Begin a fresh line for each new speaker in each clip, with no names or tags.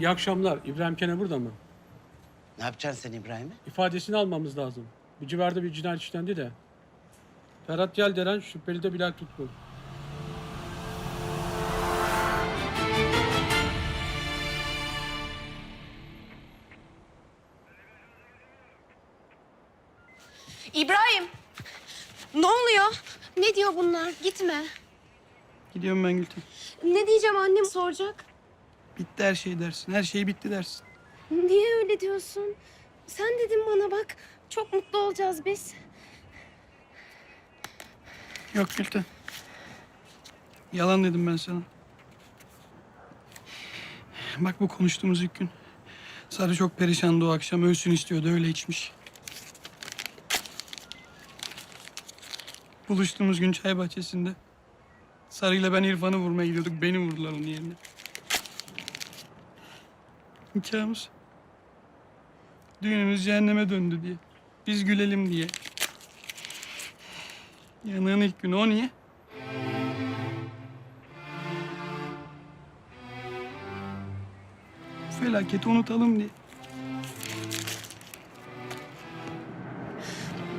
İyi akşamlar. İbrahim Kene burada mı?
Ne yapacaksın sen İbrahim'i?
İfadesini almamız lazım. Bir civarda bir cinayet işlendi de. Ferhat Yelderen şüpheli de Bilal Tutkul.
İbrahim! Ne oluyor? Ne diyor bunlar? Gitme.
Gidiyorum ben Gülten.
Ne diyeceğim annem soracak.
Bitti her şey dersin. Her şey bitti dersin.
Niye öyle diyorsun? Sen dedin bana bak. Çok mutlu olacağız biz.
Yok Gülten. Yalan dedim ben sana. Bak bu konuştuğumuz ilk gün. Sarı çok perişandı o akşam. Ölsün istiyordu. Öyle içmiş. Buluştuğumuz gün çay bahçesinde. Sarı'yla ben İrfan'ı vurmaya gidiyorduk. Beni vurdular onun yerine. Nikahımız. Düğünümüz cehenneme döndü diye. Biz gülelim diye. Yanığın ilk günü o niye? Felaketi unutalım diye.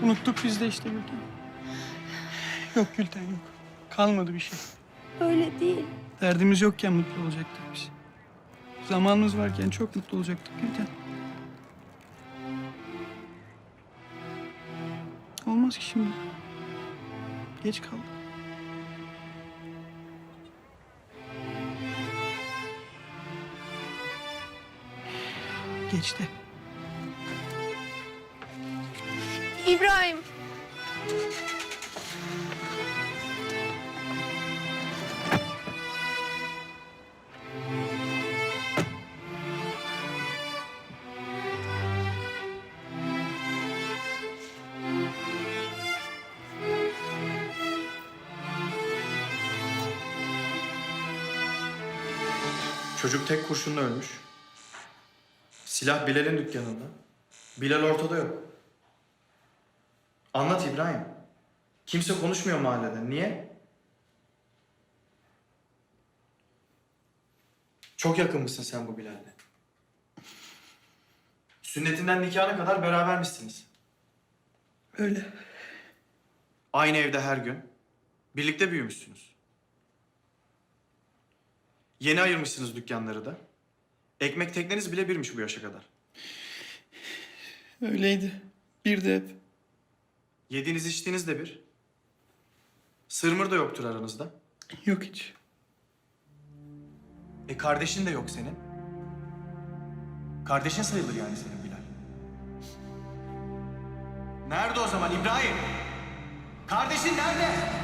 Unuttuk biz de işte Gülten. Yok Gülten yok. Kalmadı bir şey.
Öyle değil.
Derdimiz yokken mutlu olacaktık biz. Zamanımız varken çok mutlu olacaktık Gülten. Olmaz ki şimdi. Geç kaldık. Geçti.
İbrahim!
Çocuk tek kurşunla ölmüş. Silah Bilal'in dükkanında. Bilal ortada yok. Anlat İbrahim. Kimse konuşmuyor mahallede. Niye? Çok yakın mısın sen bu Bilal'le? Sünnetinden nikahına kadar berabermişsiniz.
Öyle.
Aynı evde her gün. Birlikte büyümüşsünüz. Yeni ayırmışsınız dükkanları da. Ekmek tekneniz bile birmiş bu yaşa kadar.
Öyleydi. Bir de hep.
Yediğiniz içtiğiniz de bir. Sırmır da yoktur aranızda.
Yok hiç.
E kardeşin de yok senin. Kardeşin sayılır yani senin Bilal. Nerede o zaman İbrahim? Kardeşin nerede?